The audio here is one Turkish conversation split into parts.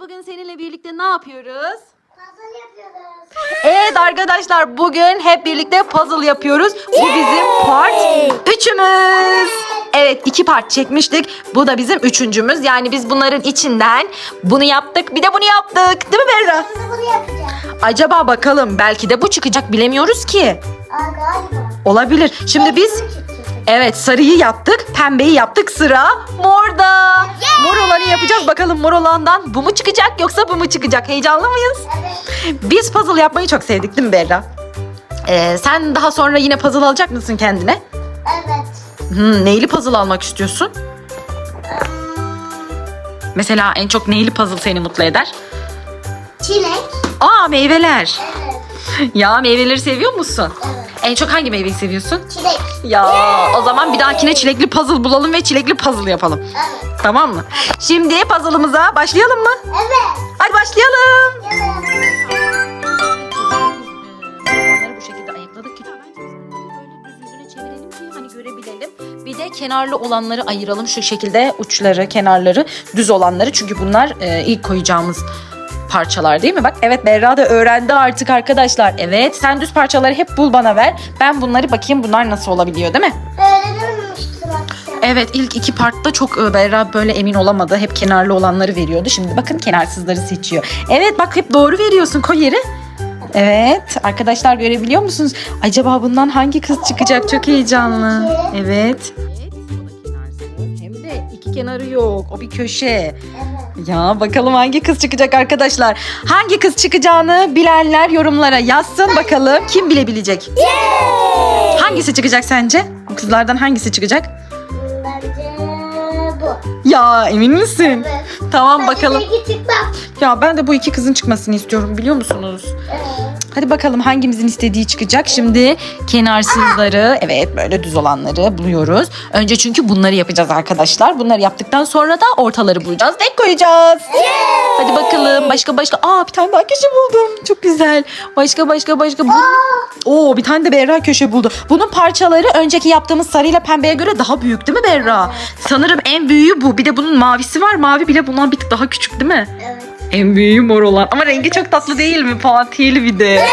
bugün seninle birlikte ne yapıyoruz? Puzzle yapıyoruz. Evet arkadaşlar bugün hep birlikte puzzle yapıyoruz. Bu bizim part üçümüz. Evet iki part çekmiştik. Bu da bizim üçüncümüz. Yani biz bunların içinden bunu yaptık bir de bunu yaptık. Değil mi Berra? Şimdi bunu yapacağız. Acaba bakalım belki de bu çıkacak bilemiyoruz ki. Aa galiba. Olabilir. Şimdi biz. Evet sarıyı yaptık, pembeyi yaptık sıra morda. Mor olanı yapacağız. Bakalım mor olandan bu mu çıkacak yoksa bu mu çıkacak? Heyecanlı mıyız? Evet. Biz puzzle yapmayı çok sevdik değil mi Berra? Ee, sen daha sonra yine puzzle alacak mısın kendine? Evet. Hmm, neyli puzzle almak istiyorsun? Mesela en çok neyli puzzle seni mutlu eder? Çilek. Aa meyveler. Evet. Ya meyveleri seviyor musun? Evet. En çok hangi meyveyi seviyorsun? Çilek. Ya o zaman bir dahakine çilekli puzzle bulalım ve çilekli puzzle yapalım. Evet. Tamam mı? Şimdi puzzle'ımıza başlayalım mı? Evet. Hadi başlayalım. Yapalım. Bunları bu şekilde ayıkladık ki bence biz bunları böyle düz yüzüne çevirelim ki hani görebilelim. Bir de kenarlı olanları ayıralım şu şekilde uçları, kenarları, düz olanları. Çünkü bunlar e, ilk koyacağımız parçalar değil mi? Bak evet Berra da öğrendi artık arkadaşlar. Evet sen düz parçaları hep bul bana ver. Ben bunları bakayım bunlar nasıl olabiliyor değil mi? Evet ilk iki partta çok e, Berra böyle emin olamadı. Hep kenarlı olanları veriyordu. Şimdi bakın kenarsızları seçiyor. Evet bak hep doğru veriyorsun koy yere. Evet arkadaşlar görebiliyor musunuz? Acaba bundan hangi kız çıkacak? Çok heyecanlı. Evet. Hem de iki kenarı yok. O bir köşe. Evet. Ya bakalım hangi kız çıkacak arkadaşlar. Hangi kız çıkacağını bilenler yorumlara yazsın bakalım. Kim bilebilecek? Hangisi çıkacak sence? Bu kızlardan hangisi çıkacak? Bence bu. Ya emin misin? Evet. Tamam bakalım. Ya ben de bu iki kızın çıkmasını istiyorum biliyor musunuz? Evet. Hadi bakalım hangimizin istediği çıkacak. Şimdi kenarsızları, evet böyle düz olanları buluyoruz. Önce çünkü bunları yapacağız arkadaşlar. Bunları yaptıktan sonra da ortaları bulacağız. Denk koyacağız. Hadi bakalım. Başka başka. Aa bir tane daha köşe buldum. Çok güzel. Başka başka başka. Bu... Oo bir tane de Berra köşe buldu. Bunun parçaları önceki yaptığımız sarıyla pembeye göre daha büyük değil mi Berra? Sanırım en büyüğü bu. Bir de bunun mavisi var. Mavi bile bundan bir tık daha küçük değil mi? Evet. En büyüğü mor olan. Ama rengi çok tatlı değil mi? Fatihli bir de.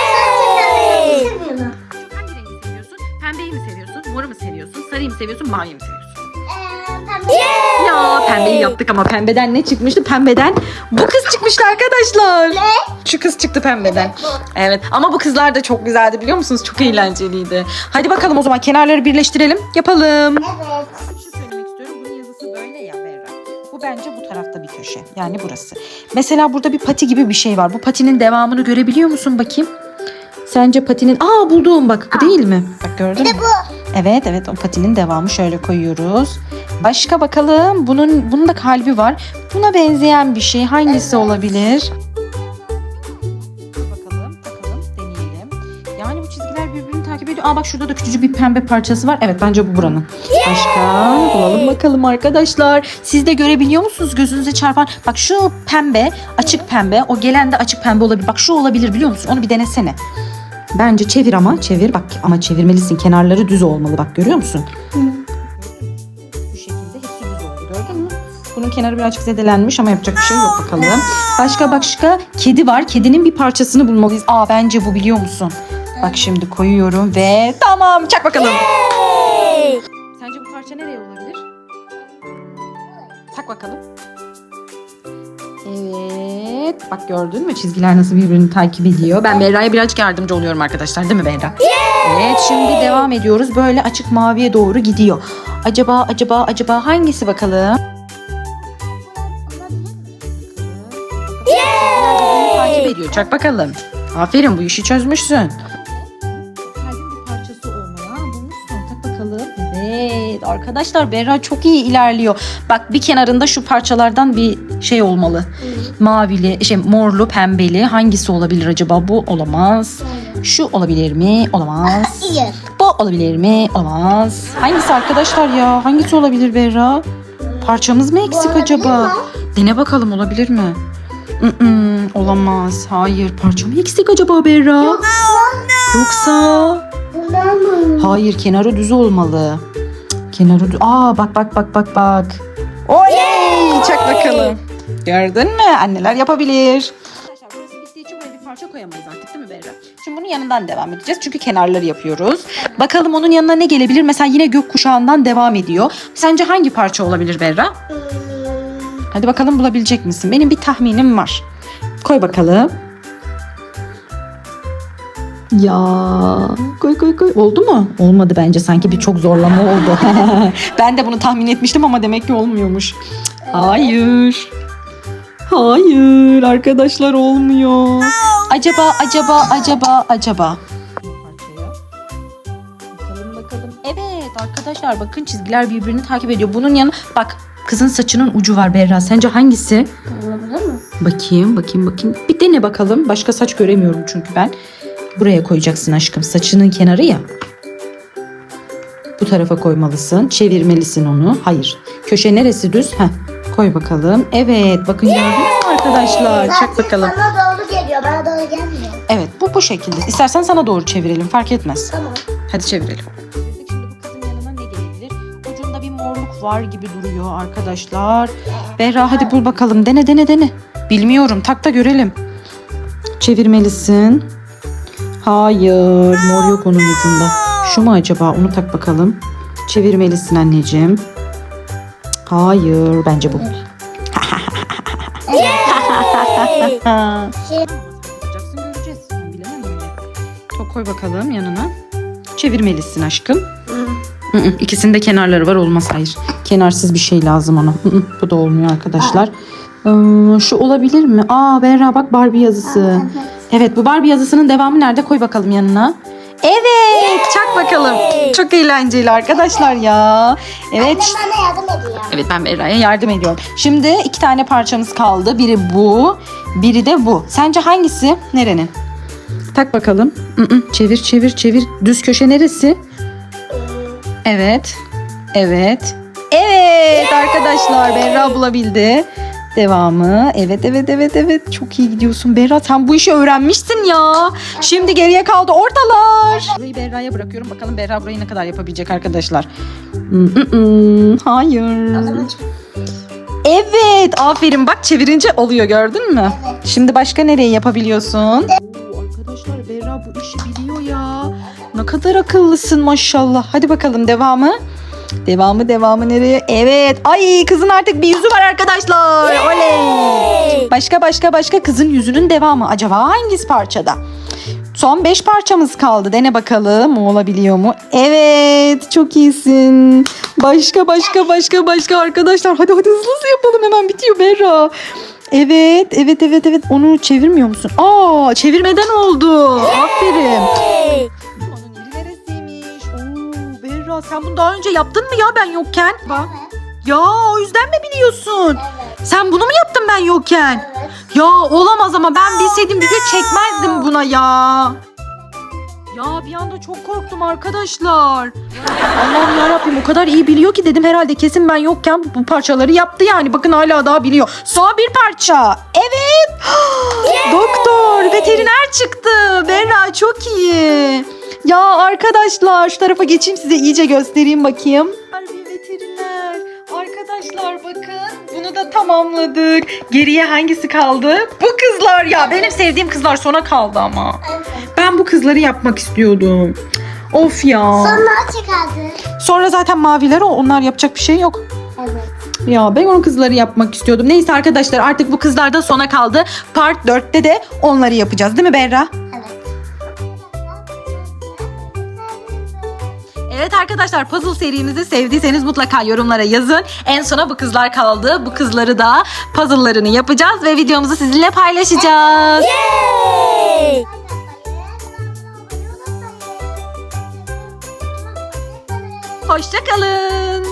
Sevmiyorum. Hangi rengi seviyorsun? Pembeyi mi seviyorsun? Moru mu seviyorsun? Sarıyı mı seviyorsun? Maviyi mi seviyorsun? Ee, pembe. Ya pembeyi yaptık ama pembeden ne çıkmıştı? Pembeden bu kız çıkmıştı arkadaşlar. Ne? Şu kız çıktı pembeden. Bu. Evet ama bu kızlar da çok güzeldi biliyor musunuz? Çok eğlenceliydi. Hadi bakalım o zaman kenarları birleştirelim. Yapalım. Evet. Bu bence bu tarafta bir köşe. Yani burası. Mesela burada bir pati gibi bir şey var. Bu patinin devamını görebiliyor musun bakayım? Sence patinin... Aa buldum bak. Bu değil mi? Bak gördün mü? bu. Evet evet o patinin devamı şöyle koyuyoruz. Başka bakalım. Bunun bunun da kalbi var. Buna benzeyen bir şey hangisi olabilir? Ediyor. Aa bak şurada da küçücük bir pembe parçası var. Evet bence bu buranın. Başka bulalım bakalım arkadaşlar. Siz de görebiliyor musunuz gözünüze çarpan? Bak şu pembe, açık pembe. O gelen de açık pembe olabilir. Bak şu olabilir biliyor musun? Onu bir denesene. Bence çevir ama çevir bak ama çevirmelisin kenarları düz olmalı bak görüyor musun? Bu şekilde hepsi düz oldu gördün mü? Bunun kenarı birazcık zedelenmiş ama yapacak bir şey yok bakalım. Başka başka kedi var. Kedinin bir parçasını bulmalıyız. Aa bence bu biliyor musun? Bak şimdi koyuyorum ve tamam çak bakalım. Sence bu parça nereye olabilir? Tak bakalım. Evet. Bak gördün mü çizgiler nasıl birbirini takip ediyor. Ben Berra'ya birazcık yardımcı oluyorum arkadaşlar değil mi Berra? Evet şimdi devam ediyoruz. Böyle açık maviye doğru gidiyor. Acaba acaba acaba hangisi bakalım? Birbirini takip ediyor. Çak bakalım. Aferin bu işi çözmüşsün. Arkadaşlar Berra çok iyi ilerliyor. Bak bir kenarında şu parçalardan bir şey olmalı. Mavili, şey morlu, pembeli. Hangisi olabilir acaba? Bu olamaz. Şu olabilir mi? Olamaz. Bu olabilir mi? Olamaz. Hangisi arkadaşlar ya? Hangisi olabilir Berra? Parçamız mı eksik acaba? mi? Dene bakalım olabilir mi? Mm-mm, olamaz. Hayır. Parça mı eksik acaba Berra? Yoksa? Mı? Hayır kenarı düz olmalı. Kenarı. Aa bak bak bak bak bak. Oley! Çak bakalım. Gördün mü? Anneler yapabilir. Arkadaşlar burası bittiği için buraya bir parça koyamayız artık değil mi Berra? Şimdi bunun yanından devam edeceğiz. Çünkü kenarları yapıyoruz. Bakalım onun yanına ne gelebilir? Mesela yine gökkuşağından devam ediyor. Sence hangi parça olabilir Berra? Hadi bakalım bulabilecek misin? Benim bir tahminim var. Koy bakalım. Ya koy koy koy. Oldu mu? Olmadı bence sanki bir çok zorlama oldu. ben de bunu tahmin etmiştim ama demek ki olmuyormuş. Hayır. Hayır arkadaşlar olmuyor. Acaba acaba acaba acaba. Bakalım bakalım. Evet arkadaşlar bakın çizgiler birbirini takip ediyor. Bunun yanı bak kızın saçının ucu var Berra. Sence hangisi? Olabilir mi? Bakayım bakayım bakayım. Bir dene bakalım. Başka saç göremiyorum çünkü ben. Buraya koyacaksın aşkım. Saçının kenarı ya. Bu tarafa koymalısın. Çevirmelisin onu. Hayır. Köşe neresi düz? Heh. Koy bakalım. Evet. Bakın gördünüz mü arkadaşlar? Çak bakalım. Sana doğru geliyor. Bana doğru gelmiyor. Evet bu bu şekilde. İstersen sana doğru çevirelim. Fark etmez. Tamam. Hadi çevirelim. Şimdi bu kızın yanına ne gelebilir? Ucunda bir morluk var gibi duruyor arkadaşlar. Berra hadi bul bakalım. Dene dene dene. Bilmiyorum. Tak da görelim. Çevirmelisin. Hayır. Mor yok onun ucunda. Şu mu acaba? Onu tak bakalım. Çevirmelisin anneciğim. Hayır. Bence bu. Yapacaksın göreceğiz. Ben bilemem öyle. To- Koy bakalım yanına. Çevirmelisin aşkım. Hı hı, İkisinin de kenarları var olmaz hayır. Kenarsız bir şey lazım ona. Hı hı, Bu da olmuyor arkadaşlar. Ee, şu olabilir mi? Aa Berra bak Barbie yazısı. Evet bu Barbie yazısının devamı nerede? Koy bakalım yanına. Evet çak bakalım. Çok eğlenceli arkadaşlar ya. Evet. Annem bana yardım ediyor. Evet ben Berra'ya yardım ediyorum. Şimdi iki tane parçamız kaldı. Biri bu, biri de bu. Sence hangisi? Nerenin? Tak bakalım. Mm-mm, Çevir çevir çevir. Düz köşe neresi? Evet. Evet. Evet arkadaşlar Berra bulabildi. Devamı. Evet evet evet evet. Çok iyi gidiyorsun Berra. Sen bu işi öğrenmişsin ya. Şimdi geriye kaldı ortalar. Burayı Berra'ya bırakıyorum. Bakalım Berra burayı ne kadar yapabilecek arkadaşlar. Hayır. Evet, aferin. Bak çevirince oluyor gördün mü? Şimdi başka nereye yapabiliyorsun? Arkadaşlar Berra bu işi biliyor ya. Ne kadar akıllısın maşallah. Hadi bakalım devamı. Devamı devamı nereye? Evet. Ay kızın artık bir yüzü var arkadaşlar. Oley. Başka başka başka kızın yüzünün devamı. Acaba hangisi parçada? Son 5 parçamız kaldı. Dene bakalım olabiliyor mu? Evet çok iyisin. Başka başka başka başka arkadaşlar. Hadi hadi hızlı hızlı yapalım hemen bitiyor Berra. Evet evet evet evet onu çevirmiyor musun? Aa çevirmeden oldu. Aferin. Sen bunu daha önce yaptın mı ya ben yokken? Bak. Ya o yüzden mi biliyorsun? Sen bunu mu yaptın ben yokken? Evet. Ya olamaz ama ben bilseydim video çekmezdim buna ya. Ya bir anda çok korktum arkadaşlar. Allah'ım yarabbim o kadar iyi biliyor ki dedim herhalde kesin ben yokken bu parçaları yaptı yani. Bakın hala daha biliyor. Son bir parça. Evet. Doktor, veteriner çıktı. Berra çok iyi. Ya arkadaşlar şu tarafa geçeyim size iyice göstereyim bakayım. Bir veteriner. Arkadaşlar bakın bunu da tamamladık. Geriye hangisi kaldı? Bu kızlar ya. Benim sevdiğim kızlar sona kaldı ama. Ben bu kızları yapmak istiyordum. Of ya. Sonra çıkardı. Sonra zaten maviler o. Onlar yapacak bir şey yok. Evet. Ya ben o kızları yapmak istiyordum. Neyse arkadaşlar artık bu kızlar da sona kaldı. Part 4'te de onları yapacağız değil mi Berra? Evet. Arkadaşlar puzzle serimizi sevdiyseniz mutlaka yorumlara yazın. En sona bu kızlar kaldı. Bu kızları da puzzle'larını yapacağız ve videomuzu sizinle paylaşacağız. Hoşçakalın.